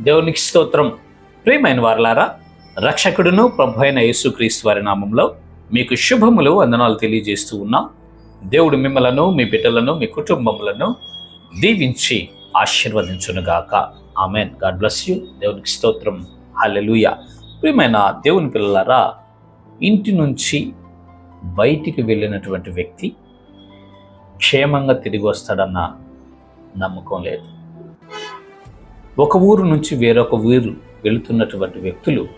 దేవునికి స్తోత్రం. ప్రియమైన వారలారా రక్షకుడును ప్రభు అయిన యేసుక్రీస్తు వారి నామంలో మీకు శుభములు వందనాలు తెలియజేస్తూ ఉన్నాం. దేవుడు మిమ్మలను మీ బిడ్డలను మీ కుటుంబములను దీవించి ఆశీర్వదించునుగాక. ఆమెన్. God bless you. దేవునికి స్తోత్రం. హలెలుయ ప్రియమైన దేవుని పిల్లలారా ఇంటి నుంచి బయటికి వెళ్ళినటువంటి వ్యక్తి క్షేమంగా తిరిగి వస్తాడన్న నమ్మకం లేదు. ఒక ఊరు నుంచి వేరొక ఊరు వెళుతున్నటువంటి వ్యక్తులు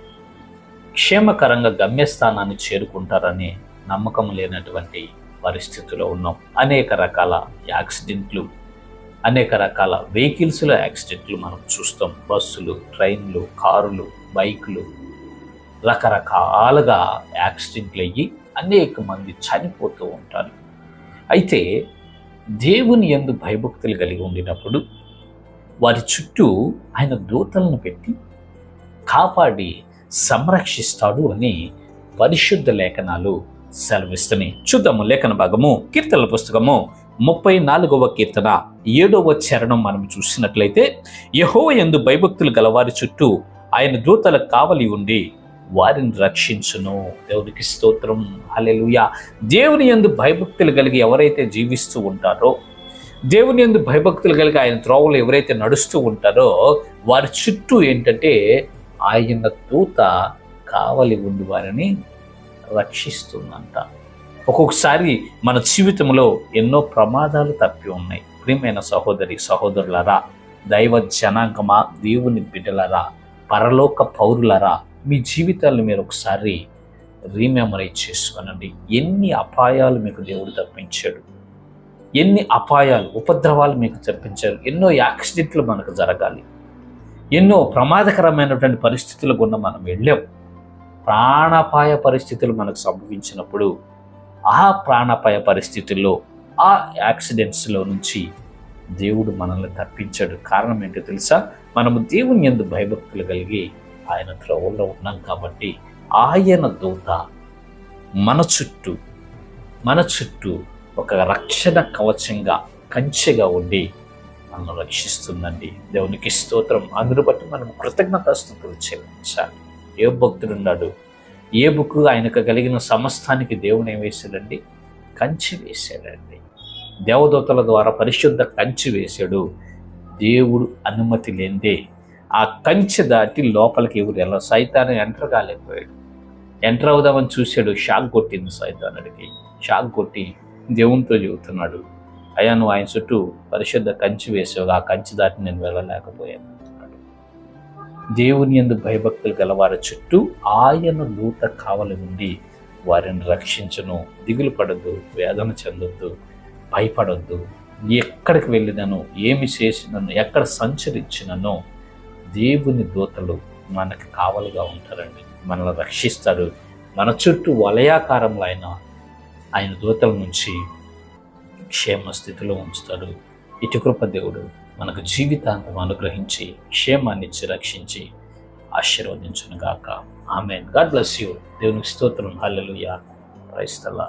క్షేమకరంగా గమ్యస్థానాన్ని చేరుకుంటారనే నమ్మకం లేనటువంటి పరిస్థితిలో ఉన్నాం. అనేక రకాల యాక్సిడెంట్లు అనేక రకాల వెహికల్స్లో యాక్సిడెంట్లు మనం చూస్తాం. బస్సులు ట్రైన్లు కారులు బైకులు రకరకాలుగా యాక్సిడెంట్లు అయ్యి అనేక మంది చనిపోతూ ఉంటారు. అయితే దేవుని ఎందు భయభక్తులు కలిగి ఉండినప్పుడు వారి చుట్టూ ఆయన దూతలను పెట్టి కాపాడి సంరక్షిస్తాడు అని పరిశుద్ధ లేఖనాలు సెలవిస్తున్నాయి. చూద్దాము లేఖన భాగము కీర్తనల పుస్తకము ముప్పై నాలుగవ కీర్తన ఏడవ చరణం మనం చూసినట్లయితే యహో ఎందు భయభక్తులు గలవారి చుట్టూ ఆయన దూతల కావలి ఉండి వారిని రక్షించును. దేవునికి స్తోత్రం. హల్లెలూయా. దేవుని ఎందు భయభక్తులు కలిగి ఎవరైతే జీవిస్తూ ఉంటారో దేవుని ఎందు భయభక్తులు కలిగి ఆయన త్రోవలు ఎవరైతే నడుస్తూ ఉంటారో వారి చుట్టూ ఏంటంటే ఆయన దూత కావలి ఉండి వారిని రక్షిస్తుందంట. ఒక్కొక్కసారి మన జీవితంలో ఎన్నో ప్రమాదాలు తప్పి ఉన్నాయి. ప్రియమైన సహోదరి సహోదరులరా దైవ జనాంగమా దేవుని బిడ్డలరా పరలోక పౌరులరా మీ జీవితాలను మీరు ఒకసారి రీమెమరైజ్ చేసుకోనండి. ఎన్ని అపాయాలు మీకు దేవుడు తప్పించాడు. ఎన్ని అపాయాలు ఉపద్రవాలు మీకు చెప్పించారు ఎన్నో యాక్సిడెంట్లు మనకు జరగాలి. ఎన్నో ప్రమాదకరమైనటువంటి పరిస్థితులు కూడా మనం వెళ్ళాం. ప్రాణాపాయ పరిస్థితులు మనకు సంభవించినప్పుడు ఆ ప్రాణాపాయ పరిస్థితుల్లో ఆ యాక్సిడెంట్స్లో నుంచి దేవుడు మనల్ని తప్పించాడు. కారణం ఏంటో తెలుసా? మనము దేవుని ఎందు భయభక్తులు కలిగి ఆయన త్రోవల్లో ఉన్నాం కాబట్టి ఆయన దూత మన చుట్టూ మన చుట్టూ ఒక రక్షణ కవచంగా కంచెగా ఉండి మనల్ని రక్షిస్తుందండి. దేవునికి స్తోత్రం. అందును బట్టి మనం కృతజ్ఞత స్థుతులు చెల్లించాలి. ఏ భక్తుడు ఉన్నాడు? ఏ బుక్ ఆయనకు కలిగిన సమస్తానికి దేవుని ఏం వేశాడండి? కంచి వేశాడండి. దేవదూతల ద్వారా పరిశుద్ధ కంచి వేశాడు. దేవుడు అనుమతి లేదే ఆ కంచె దాటి లోపలికి ఎవరు ఎలా సైతాన్ని ఎంటర్ కాలేకపోయాడు. ఎంటర్ అవుదామని చూశాడు. షాక్ కొట్టింది సైతానుడికి. షాక్ కొట్టి దేవునితో చెబుతున్నాడు అయ్యా నువ్వు ఆయన చుట్టూ పరిశుద్ధ కంచి వేసావు ఆ కంచి దాటి నేను వెళ్ళలేకపోయాను. దేవుని ఎందు భయభక్తులు గలవారి చుట్టూ ఆయన దూత కావలి ఉండి వారిని రక్షించను. దిగులు పడద్దు వేదన చెందొద్దు భయపడొద్దు. ఎక్కడికి వెళ్ళినను ఏమి చేసినను ఎక్కడ సంచరించినను దేవుని దూతలు మనకు కావలుగా ఉంటారండి. మనల్ని రక్షిస్తారు. మన చుట్టూ వలయాకారంలో ఆయన ఆయన దూతల నుంచి క్షేమ స్థితిలో ఉంచుతాడు. ఇటు కృప దేవుడు మనకు జీవితాంతం అనుగ్రహించి క్షేమాన్నిచ్చి రక్షించి ఆశీర్వదించును గాక ఆమె గాడ్ బ్లెస్ యూ. దేవునికి స్తోత్రం. హల్లెలూయా. క్రైస్తలా